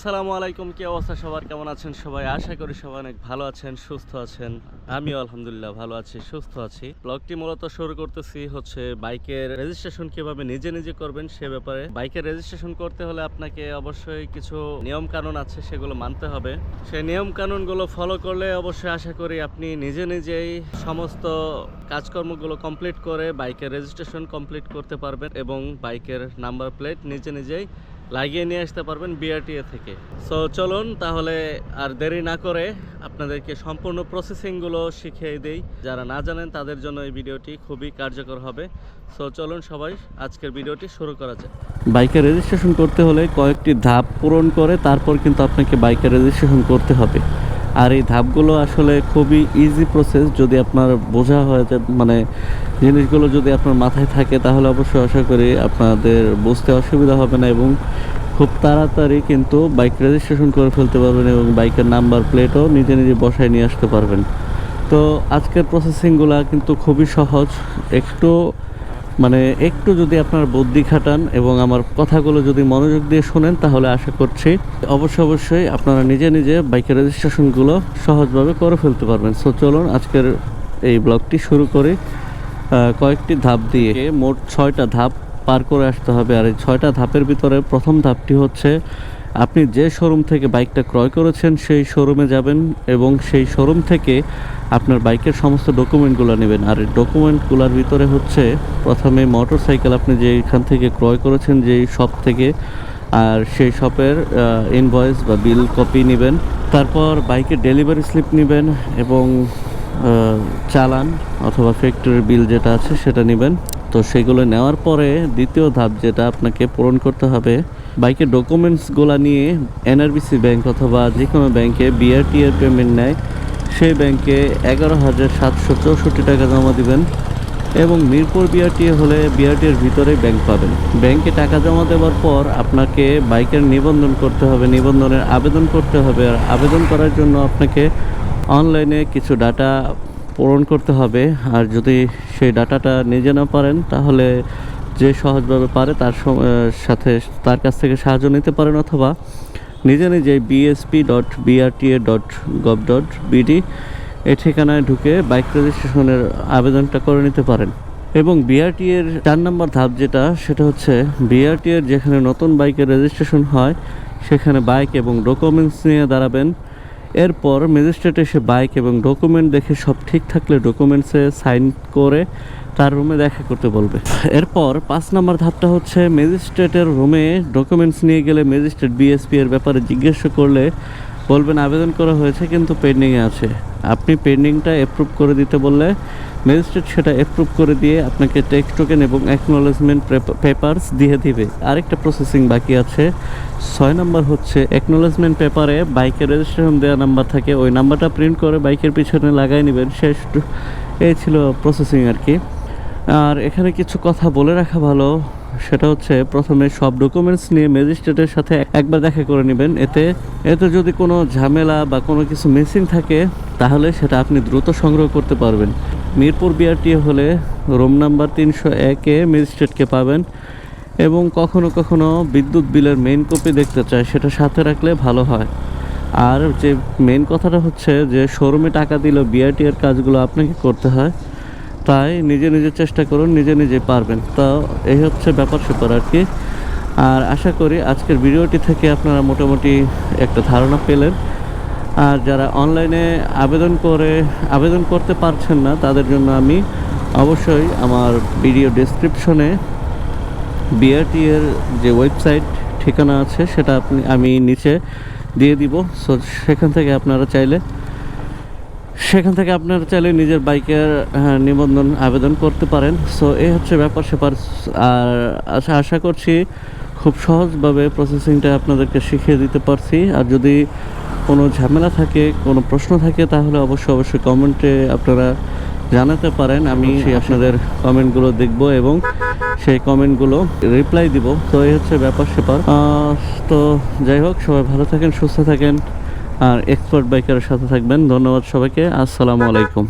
আসসালামু আলাইকুম, কি অবস্থা সবার? কেমন আছেন সবাই? আশা করি সবাই অনেক ভালো আছেন, সুস্থ আছেন। আমিও আলহামদুলিল্লাহ ভালো আছি, সুস্থ আছি। ব্লগটি মূলত শুরু করতেছি হচ্ছে বাইকের রেজিস্ট্রেশন কীভাবে নিজে নিজে করবেন সে ব্যাপারে। বাইকের রেজিস্ট্রেশন করতে হলে আপনাকে অবশ্যই কিছু নিয়ম কানুন আছে, সেগুলো মানতে হবে। সেই নিয়ম কানুনগুলো ফলো করলে অবশ্যই আশা করি আপনি নিজে নিজেই সমস্ত কাজকর্মগুলো কমপ্লিট করে বাইকের রেজিস্ট্রেশন কমপ্লিট করতে পারবেন এবং বাইকের নাম্বার প্লেট নিজে নিজেই লাগিয়ে নিয়ে আসতে পারবেন বিআরটিএ থেকে। সো চলুন তাহলে আর দেরি না করে আপনাদেরকে সম্পূর্ণ প্রসেসিংগুলো শিখিয়ে দেই। যারা না জানেন, তাদের জন্য এই ভিডিওটি খুবই কার্যকর হবে। সো চলুন সবাই আজকের ভিডিওটি শুরু করা যায় বাইকের রেজিস্ট্রেশন করতে হলে কয়েকটি ধাপ পূরণ করে তারপর কিন্তু আপনাকে বাইকের রেজিস্ট্রেশন করতে হবে। আর এই ধাপগুলো আসলে খুবই ইজি প্রসেস যদি আপনার বোঝা হয় যে মানে জিনিসগুলো যদি আপনার মাথায় থাকে, তাহলে অবশ্যই আশা করি আপনাদের বুঝতে অসুবিধা হবে না এবং খুব তাড়াতাড়ি কিন্তু বাইক রেজিস্ট্রেশন করে ফেলতে পারবেন এবং বাইকের নাম্বার প্লেটও নিজে নিজে বসায় নিয়ে আসতে পারবেন। তো আজকের প্রসেসিংগুলো কিন্তু খুবই সহজ। একটু মানে একটু যদি আপনার বুদ্ধি খাটান এবং আমার কথাগুলো যদি মনোযোগ দিয়ে শোনেন, তাহলে আশা করছি অবশ্যই অবশ্যই আপনারা নিজে নিজে বাইকের রেজিস্ট্রেশনগুলো সহজভাবে করে ফেলতে পারবেন। সো চলুন আজকের এই ব্লগটি শুরু করে। কয়েকটি ধাপ দিয়ে মোট ছয়টা ধাপ পার করে আসতে হবে। আর এই ছয়টা ধাপের ভিতরে প্রথম ধাপটি হচ্ছে আপনি যে শোরুম থেকে বাইকটা ক্রয় করেছেন, সেই শোরুমে যাবেন এবং সেই শোরুম থেকে আপনার বাইকের সমস্ত ডকুমেন্টগুলো নেবেন। আর ডকুমেন্টগুলোর ভিতরে হচ্ছে প্রথমে মোটর সাইকেল আপনি যে এখান থেকে ক্রয় করেছেন, যেই শপ থেকে, আর সেই শপের ইনভয়েস বা বিল কপি নেবেন। তারপর বাইকের ডেলিভারি স্লিপ নেবেন এবং চালান অথবা ফ্যাক্টরির বিল যেটা আছে সেটা নেবেন। তো সেগুলো নেওয়ার পরে দ্বিতীয় ধাপ যেটা আপনাকে পূরণ করতে হবে বাইকের ডকুমেন্টসগুলো নিয়ে এনআরবিসি ব্যাংক অথবা যে কোনো ব্যাংকে বিআরটি এর পেমেন্ট নেয়, সেই ব্যাংকে এগারো হাজার সাতশো চৌষট্টি টাকা জমা দিবেন এবং মিরপুর বিআরটি হলে বিআরটি এর ভিতরে ব্যাংক পাবেন। ব্যাংকে টাকা জমা দেওয়ার পর আপনাকে বাইকের নিবন্ধন করতে হবে, নিবন্ধনের আবেদন করতে হবে আর আবেদন করার জন্য আপনাকে অনলাইনে কিছু ডাটা পূরণ করতে হবে। আর যদি সেই ডাটাটা নিজে না পারেন, তাহলে যে সহজভাবে পারে তার সাথে তার কাছ থেকে সাহায্য নিতে পারেন অথবা নিজে নিজে BSP dot BRTA dot gov dot BD এই ঠিকানায় ঢুকে বাইক রেজিস্ট্রেশনের আবেদনটা করে নিতে পারেন। এবং বিআরটি এর চার নম্বর ধাপ যেটা, সেটা হচ্ছে বিআরটি এর যেখানে নতুন বাইকের রেজিস্ট্রেশন হয়, সেখানে বাইক এবং ডকুমেন্টস নিয়ে দাঁড়াবেন। এরপর ম্যাজিস্ট্রেট এসে বাইক এবং ডকুমেন্ট দেখে সব ঠিক থাকলে ডকুমেন্টসে সাইন করে তার রুমে দেখা করতে বলবে। এরপর পাঁচ নম্বর ধাপটা হচ্ছে ম্যাজিস্ট্রেটের রুমে ডকুমেন্টস নিয়ে গেলে ম্যাজিস্ট্রেট বিএসপি এর ব্যাপারে জিজ্ঞাসা করলে বলবেন, আবেদন করা হয়েছে কিন্তু পেন্ডিংয়ে আছে। আপনি পেন্ডিংটা অ্যাপ্রুভ করে দিতে বললে ম্যাজিস্ট্রেট সেটা অ্যাপ্রুভ করে দিয়ে আপনাকে টেক্সট টোকেন এবং অ্যাকনোলেজমেন্ট পেপারস দিয়ে দিবে। আরেকটা প্রসেসিং বাকি আছে। ছয় নাম্বার হচ্ছে অ্যাকনোলেজমেন্ট পেপারে বাইকের রেজিস্ট্রেশন দেওয়া নাম্বার থাকে। ওই নাম্বারটা প্রিন্ট করে বাইকের পিছনে লাগাই নেবেন। শেষ এই ছিল প্রসেসিং আর কি। আর এখানে কিছু কথা বলে রাখা ভালো। সেটা হচ্ছে প্রথমে সব ডকুমেন্টস নিয়ে ম্যাজিস্ট্রেটের সাথে একবার দেখা করে নেবেন। এতে এতে যদি কোনো ঝামেলা বা কোনো কিছু মিসিং থাকে, তাহলে সেটা আপনি দ্রুত সংগ্রহ করতে পারবেন। মিরপুর বিআরটি হলে রুম নাম্বার তিনশো একে ম্যাজিস্ট্রেটকে পাবেন এবং কখনো কখনো বিদ্যুৎ বিলের মেইন কপি দেখতে চায়, সেটা সাথে রাখলে ভালো হয়। আর যে মেইন কথাটা হচ্ছে যে শোরুমে টাকা দিলেও বিআরটি এর কাজগুলো আপনাকে করতে হয়, তাই নিজে নিজে চেষ্টা করুন, নিজে নিজে পারবেন। তো এই হচ্ছে ব্যাপার স্যাপার আর কি। আর আশা করি আজকের ভিডিওটি থেকে আপনারা মোটামুটি একটা ধারণা পেলেন। আর যারা অনলাইনে আবেদন করে, আবেদন করতে পারছেন না, তাদের জন্য আমি অবশ্যই আমার ভিডিও ডেসক্রিপশনে বিআরটি এর যে ওয়েবসাইট ঠিকানা আছে, সেটা আপনি, আমি নিচে দিয়ে দিব। সো সেখান থেকে আপনারা চাইলে, সেখান থেকে আপনারা চাইলে নিজের বাইকের নিবন্ধন আবেদন করতে পারেন। সো এই হচ্ছে ব্যাপার স্যাপার আর আশা আশা করছি খুব সহজভাবে প্রসেসিংটা আপনাদেরকে শিখিয়ে দিতে পারছি। আর যদি কোনো ঝামেলা থাকে কোনো প্রশ্ন থাকে তাহলে অবশ্যই অবশ্যই কমেন্টে আপনারা জানাতে পারেন। আমি আপনাদের কমেন্টগুলো দেখব এবং সেই কমেন্টগুলো রিপ্লাই দিব। তো এই হচ্ছে ব্যাপার সেপার তো যাই হোক সবাই ভালো থাকেন সুস্থ থাকেন। আর এক্সপার্ট বাইকারের সাথে থাকবেন। ধন্যবাদ সবাইকে। আসসালামু আলাইকুম।